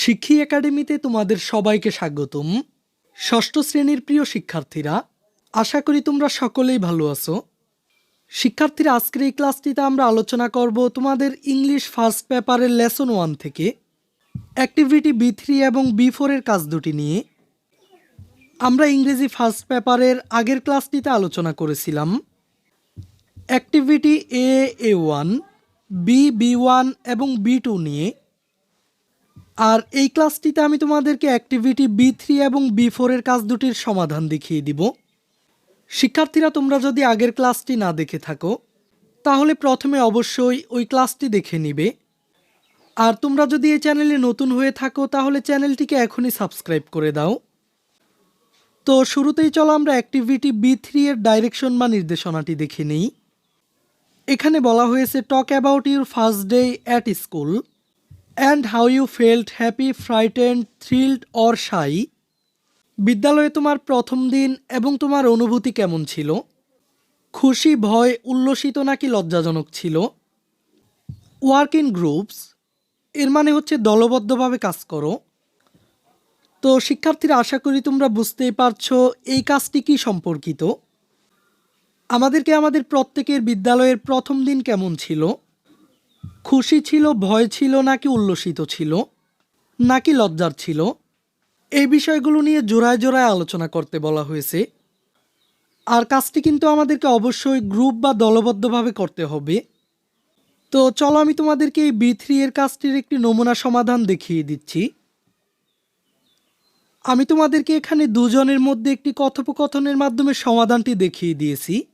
শিক্ষী একাডেমিতে তোমাদের সবাইকে স্বাগতম। ষষ্ঠ শ্রেণির প্রিয় শিক্ষার্থীরা, আশা করি তোমরা সকলেই ভালো আছো। শিক্ষার্থীরা, আজকের এই ক্লাসটিতে আমরা আলোচনা করব তোমাদের ইংলিশ ফার্স্ট পেপারের লেসন ওয়ান থেকে অ্যাক্টিভিটি বি থ্রি এবং বি ফোরের কাজ দুটি নিয়ে। আমরা ইংরেজি ফার্স্ট পেপারের আগের ক্লাসটিতে আলোচনা করেছিলাম। Activity A A one, B B one এবং বি টু নিয়ে। আর এই ক্লাসটিতে আমি তোমাদেরকে অ্যাক্টিভিটি বি থ্রি এবং বি ফোরের কাজ দুটির সমাধান দেখিয়ে দিব। শিক্ষার্থীরা, তোমরা যদি আগের ক্লাসটি না দেখে থাকো, তাহলে প্রথমে অবশ্যই ওই ক্লাসটি দেখে নিবে। আর তোমরা যদি এই চ্যানেলে নতুন হয়ে থাকো, তাহলে চ্যানেলটিকে এখনই সাবস্ক্রাইব করে দাও। তো শুরুতেই চলো আমরা অ্যাক্টিভিটি বি থ্রি এর ডাইরেকশন বা নির্দেশনাটি দেখে নিই। এখানে বলা হয়েছে talk about your first day at school and how you felt happy frightened thrilled or shy বিদ্যালয়ে তোমার প্রথম দিন এবং তোমার অনুভূতি কেমন ছিল? খুশি, ভয়, উল্লসিত নাকি লজ্জাজনক ছিল? ওয়ার্ক ইন গ্রুপস এর মানে হচ্ছে দলবদ্ধভাবে কাজ করো। তো শিক্ষার্থীরা, আশা করি তোমরা বুঝতেই পারছ এই কাজটি কি সম্পর্কিত? আমাদেরকে আমাদের প্রত্যেকের বিদ্যালয়ের প্রথম দিন কেমন ছিল? খুশি ছিল, ভয় ছিল, নাকি উল্লসিত ছিল, নাকি লজ্জার ছিল? এই বিষয়গুলো নিয়ে জোড়ায় জোড়ায় আলোচনা করতে বলা হয়েছে। আর কাজটি কিন্তু আমাদেরকে অবশ্যই গ্রুপ বা দলবদ্ধভাবে করতে হবে। তো চলো আমি তোমাদেরকে এই বি থ্রি এর কাজটির একটি নমুনা সমাধান দেখিয়ে দিচ্ছি। আমি তোমাদেরকে এখানে দুজনের মধ্যে একটি কথোপকথনের মাধ্যমে সমাধানটি দেখিয়ে দিয়েছি।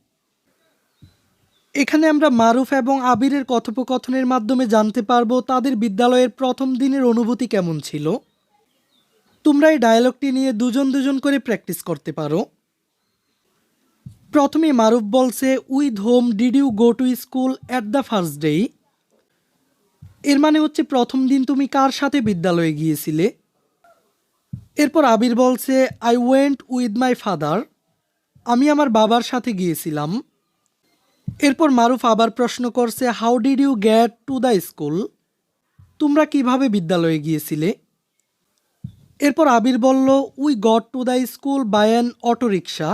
এখানে আমরা মারুফ এবং আবিরের কথোপকথনের মাধ্যমে জানতে পারব তাদের বিদ্যালয়ের প্রথম দিনের অনুভূতি কেমন ছিল। তোমরা এই ডায়ালগটি নিয়ে দুজন দুজন করে প্র্যাকটিস করতে পারো। প্রথমে মারুফ বলছে with whom did you go to school at the first day এর মানে হচ্ছে, প্রথম দিন তুমি কার সাথে বিদ্যালয়ে গিয়েছিলে? এরপর আবির বলছে I went with my father আমি আমার বাবার সাথে গিয়েছিলাম। এরপর মারুফ আবার প্রশ্ন করছে how did you get to the school তোমরা কীভাবে বিদ্যালয়ে গিয়েছিলে? এরপর আবির বলল we got to the school by an auto rickshaw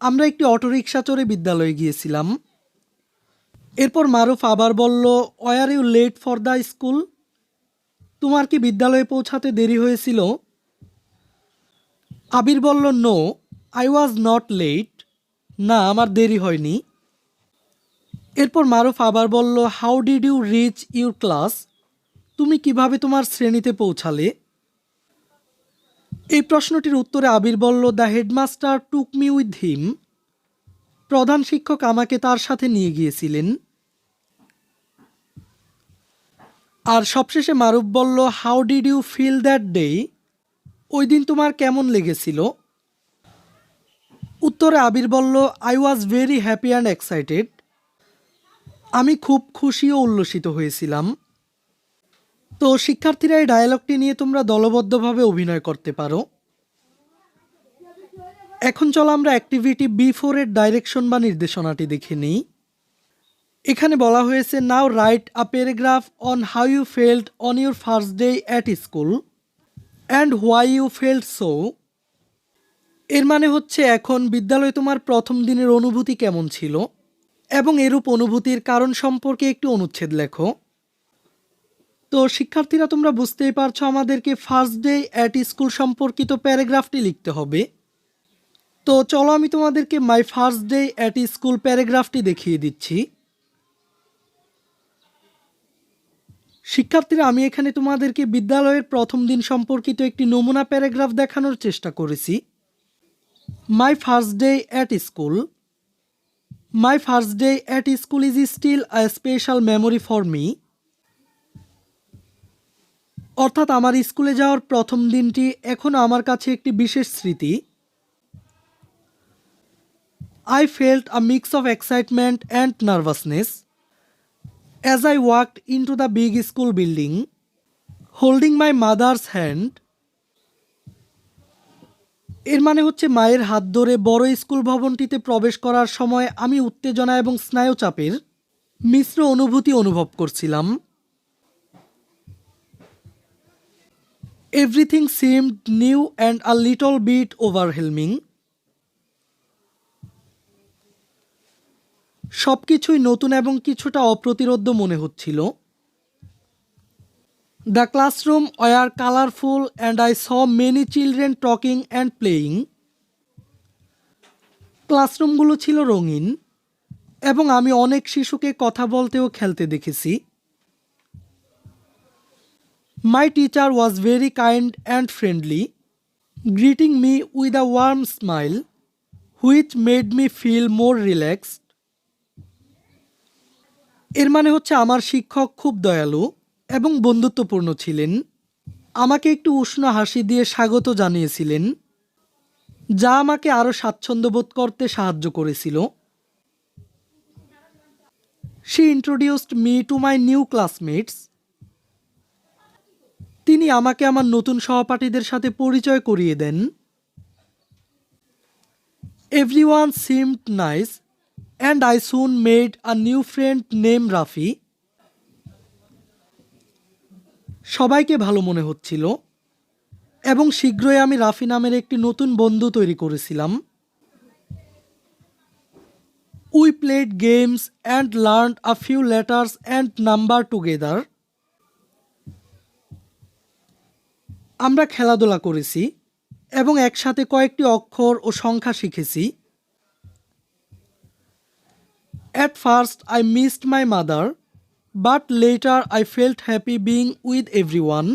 আমরা একটি অটোরিকশা চড়ে বিদ্যালয়ে গিয়েছিলাম। এরপর মারুফ আবার বলল were you late for the school তোমার কি বিদ্যালয়ে পৌঁছাতে দেরি হয়েছিল? আবির বলল no I was not late না, আমার দেরি হয়নি। এরপর মারুফ আবার বলল how did you reach your class তুমি কীভাবে তোমার শ্রেণীতে পৌঁছালে? এই প্রশ্নটির উত্তরে আবির বলল the headmaster took me with him প্রধান শিক্ষক আমাকে তার সাথে নিয়ে গিয়েছিলেন। আর সবশেষে মারুফ বলল how did you feel that day ওই দিন তোমার কেমন লেগেছিল? উত্তরে আবির বলল I was very happy and excited আমি খুব খুশি ও উল্লসিত হয়েছিলাম। তো শিক্ষার্থীরা এই ডায়ালগটি নিয়ে তোমরা দলবদ্ধভাবে অভিনয় করতে পারো। এখন চলো আমরা অ্যাক্টিভিটি বি ফোরের ডাইরেকশন বা নির্দেশনাটি দেখে নিই। এখানে বলা হয়েছে now write a paragraph on how you felt on your first day at school and why you felt so এর মানে হচ্ছে, এখন বিদ্যালয়ে তোমার প্রথম দিনের অনুভূতি কেমন ছিল? এবং এরূপ অনুভূতির কারণ সম্পর্কে একটি অনুচ্ছেদ লেখো। তো, শিক্ষার্থীরা, তোমরা বুঝতেই পারছ আমাদেরকে ফার্স্ট ডে অ্যাট স্কুল সম্পর্কিত প্যারাগ্রাফটি লিখতে হবে। তো, চলো আমি তোমাদেরকে my first day at school প্যারাগ্রাফটি দেখিয়ে দিচ্ছি। শিক্ষার্থীরা, আমি এখানে তোমাদেরকে বিদ্যালয়ের প্রথম দিন সম্পর্কিত একটি নমুনা প্যারাগ্রাফ দেখানোর চেষ্টা করেছি। My first day at school my first day at school is still a special memory for me অর্থাৎ আমার স্কুলে যাওয়ার প্রথম দিনটি এখনও আমার কাছে একটি বিশেষ স্মৃতি। I felt a mix of excitement and nervousness as I walked into the big school building holding my mother's hand এর মানে হচ্ছে মায়ের হাত ধরে বড় স্কুল ভবনটিতে প্রবেশ করার সময় আমি উত্তেজনা এবং স্নায়ুচাপের মিশ্র অনুভূতি অনুভব করছিলাম। Everything seemed new and a little bit overwhelming সব কিছুই নতুন এবং কিছুটা অপ্রতিরোধ্য মনে হচ্ছিল। The classroom were colourful and I saw many children talking and playing. ক্লাসরুমগুলো ছিল রঙিন এবং আমি অনেক শিশুকে কথা বলতে ও খেলতে দেখেছি। My teacher was very kind and friendly greeting me with a warm smile which made me feel more relaxed এর মানে হচ্ছে আমার শিক্ষক খুব দয়ালু এবং বন্ধুত্বপূর্ণ ছিলেন। আমাকে একটু উষ্ণ হাসি দিয়ে স্বাগত জানিয়েছিলেন, যা আমাকে আরও স্বাচ্ছন্দ্য বোধ করতে সাহায্য করেছিল। She introduced me to my new classmates তিনি আমাকে আমার নতুন সহপাঠীদের সাথে পরিচয় করিয়ে দেন। Everyone seemed nice and I soon made a new friend name Rafi সবাইকে ভালো মনে হচ্ছিল এবং শীঘ্রই আমি রাফি নামের একটি নতুন বন্ধু তৈরি করেছিলাম। We played games and learn a few letters and number together আমরা খেলাধুলা করেছি এবং একসাথে কয়েকটি অক্ষর ও সংখ্যা শিখেছি। At first I missed my mother but later I felt happy being with one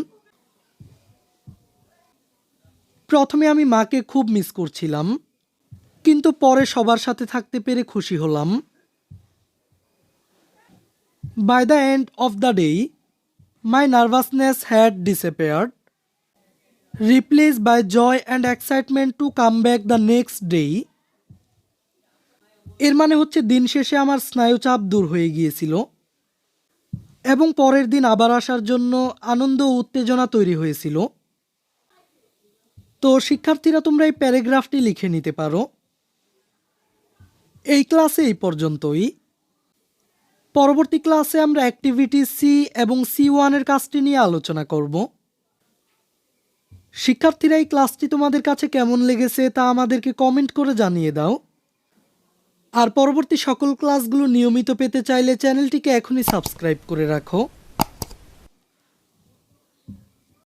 প্রথমে আমি মাকে খুব মিস করছিলাম, কিন্তু পরে সবার সাথে থাকতে পেরে খুশি হলাম। By the end of the day my nervousness had disappeared replace by joy and excitement to come back the next day এর মানে হচ্ছে দিন শেষে আমার স্নায়ুচাপ দূর হয়ে গিয়েছিল। এবং পরের দিন আবার আসার জন্য আনন্দ ও উত্তেজনা তৈরি হয়েছিল। তো শিক্ষার্থীরা তোমরা এই প্যারাগ্রাফটি লিখে নিতে পারো। এই ক্লাসে এই পর্যন্তই। পরবর্তী ক্লাসে আমরা অ্যাক্টিভিটি সি এবং সি ওয়ানের কাজটি নিয়ে আলোচনা করব। শিক্ষার্থীরা এই ক্লাসটি তোমাদের কাছে কেমন লেগেছে তা আমাদেরকে কমেন্ট করে জানিয়ে দাও। আর পরবর্তী সকল ক্লাসগুলো নিয়মিত পেতে চাইলে চ্যানেলটিকে এখনই সাবস্ক্রাইব করে রাখো।